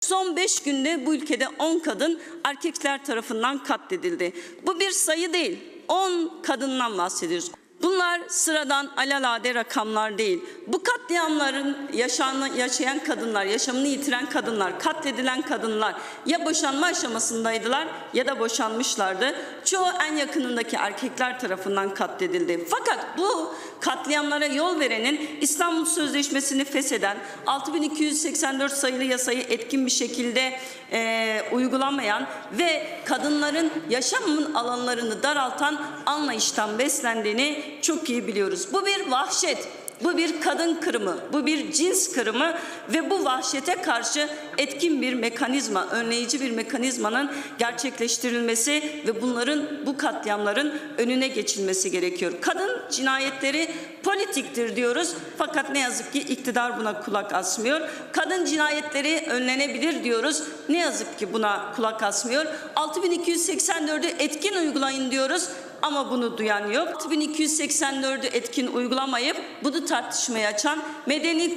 Son 5 günde bu ülkede 10 kadın erkekler tarafından katledildi. Bu bir sayı değil. 10 kadından bahsediyoruz. Bunlar sıradan alalade rakamlar değil. Bu katliamların yaşanı, yaşayan kadınlar, yaşamını yitiren kadınlar, katledilen kadınlar ya boşanma aşamasındaydılar ya da boşanmışlardı. Çoğu en yakınındaki erkekler tarafından katledildi. Fakat bu katliamlara yol verenin İstanbul Sözleşmesi'ni fesheden 6284 sayılı yasayı etkin bir şekilde e, uygulamayan ve kadınların yaşamın alanlarını daraltan anlayıştan beslendiğini çok iyi biliyoruz. Bu bir vahşet. Bu bir kadın kırımı, bu bir cins kırımı ve bu vahşete karşı etkin bir mekanizma, önleyici bir mekanizmanın gerçekleştirilmesi ve bunların bu katliamların önüne geçilmesi gerekiyor. Kadın cinayetleri politiktir diyoruz fakat ne yazık ki iktidar buna kulak asmıyor. Kadın cinayetleri önlenebilir diyoruz. Ne yazık ki buna kulak asmıyor. 6284'ü etkin uygulayın diyoruz ama bunu duyan yok. 6284'ü etkin uygulamayıp bunu tartışmaya açan medeni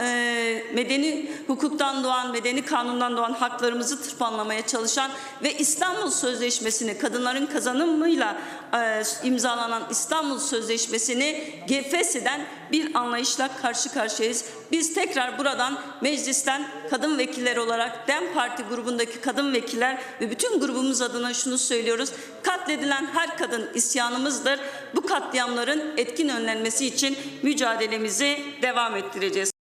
e, medeni hukuktan doğan, medeni kanundan doğan haklarımızı tırpanlamaya çalışan ve İstanbul Sözleşmesi'ni kadınların kazanımıyla e, imzalanan İstanbul Sözleşmesi'ni gefeseden bir anlayışla karşı karşıyayız. Biz tekrar buradan meclisten kadın vekiller olarak DEM Parti grubundaki kadın vekiller ve bütün grubumuz adına şunu söylüyoruz. Katledilen her kadın isyanımızdır. Bu katliamların etkin önlenmesi için mücadelemizi devam ettireceğiz.